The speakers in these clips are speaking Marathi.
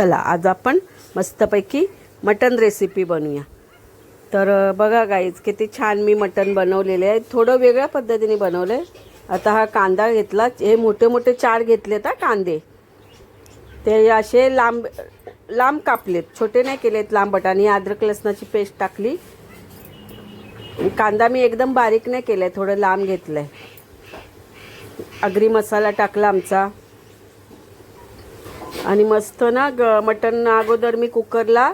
चला आज आपण मस्तपैकी मटन रेसिपी बनवूया. तर बघा गाईज किती छान मी मटन बनवलेले आहे. थोडं वेगळ्या पद्धतीने बनवलं. आहे आता हा कांदा घेतला. हे मोठे मोठे चार घेतलेत हा कांदे. ते असे लांब लांब कापलेत. छोटे नाही केलेत लांबट आणि अद्रक लसणाची पेस्ट टाकली. कांदा मी एकदम बारीक नाही केला आहे थोडं लांब घेतलं आहे अग्री मसाला टाकला आमचा. आणि मस्त ना ग मटण अगोदर मी कुकरला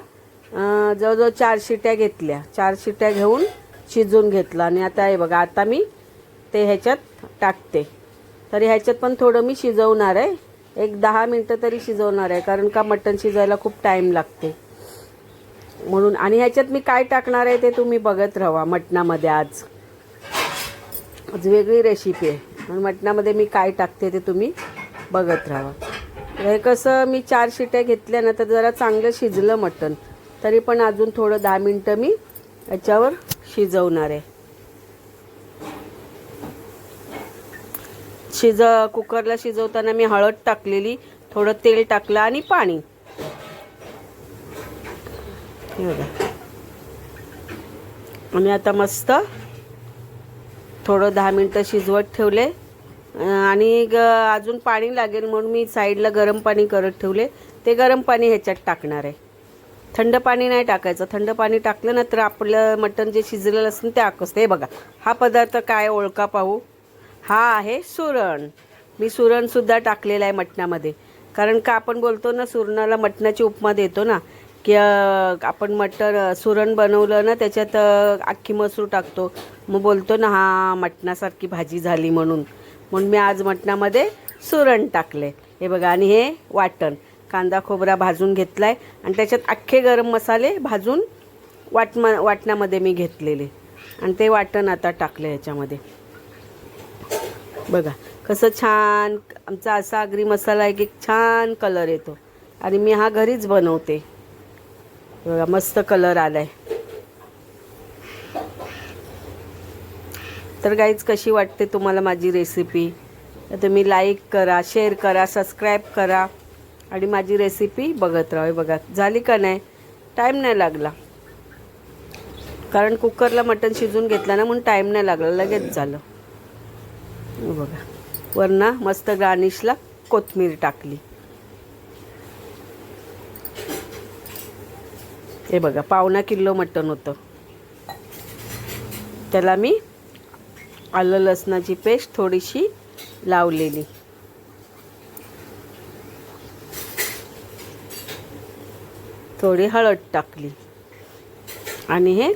जवळजवळ चार शिट्या घेतल्या. चार शिट्या घेऊन शिजवून घेतलं. आणि आता हे बघा आता मी ते ह्याच्यात टाकते. तरी ह्याच्यात पण थोडं मी शिजवणार आहे. एक दहा मिनटं तरी शिजवणार आहे कारण का मटण शिजायला खूप टाईम लागते. म्हणून आणि ह्याच्यात मी काय टाकणार आहे ते तुम्ही बघत राहा मटणामध्ये आज. आज वेगळी रेसिपी आहे. म्हणून मटणामध्ये मी काय टाकते ते तुम्ही बघत राहा. हे कसं मी चार शिट्या घेतल्या ना तर जरा चांगलं शिजलं मटण. तरी पण अजून थोडं दहा मिनटं मी याच्यावर शिजवणार आहे. शिज कुकरला शिजवताना मी हळद टाकलेली थोडं तेल टाकलं आणि पाणी. आणि आता मस्त थोडं दहा मिनटं शिजवत ठेवले. आणि ग अजून पाणी लागेल म्हणून मी साईडला गरम पाणी करत ठेवले. ते गरम पाणी ह्याच्यात टाकणार आहे. थंड पाणी नाही टाकायचं. थंड पाणी टाकलं ना तर आपलं मटण जे शिजलेलं असतं ते आकसतं हे बघा हा पदार्थ काय ओळखा पाहू. हा आहे सुरण. मी सुरणसुद्धा टाकलेला आहे मटणामध्ये. कारण का आपण बोलतो ना सुरणाला मटणाची उपमा देतो ना की आपण मटण सुरण बनवलं ना त्याच्यात अख्खी मसूर टाकतो. मग बोलतो ना हा मटणासारखी भाजी झाली म्हणून. म्हणून मी आज मटणामध्ये सुरण टाकले हे बघा आणि हे वाटण. कांदा खोबरा भाजून घेतला आहे आणि त्याच्यात अख्खे गरम मसाले भाजून वाटमा वाटणामध्ये मी घेतलेले. आणि ते वाटण आता टाकलं ह्याच्यामध्ये बघा कसं छान आमचा असा आगरी मसाला आहे की छान कलर येतो. आणि मी हा घरीच बनवते. बघा मस्त कलर आला आहे तर गाईज कशी वाटते तुम्हाला माझी रेसिपी तर तुम्ही लाईक करा शेअर करा सबस्क्राईब करा. आणि माझी रेसिपी बघत राहा. हे बघा. झाली का नाही? टाईम नाही लागला. कारण कुकरला मटण शिजून घेतलं ना म्हणून टाईम नाही लागला. लगेच झालं. बघा. वरना मस्त गार्निशला कोथमीर टाकली. हे बघा पावणा किलो मटण होतं. त्याला मी आलं लसणाची पेस्ट थोडीशी लावलेली. थोडी हळद टाकली. आणि हे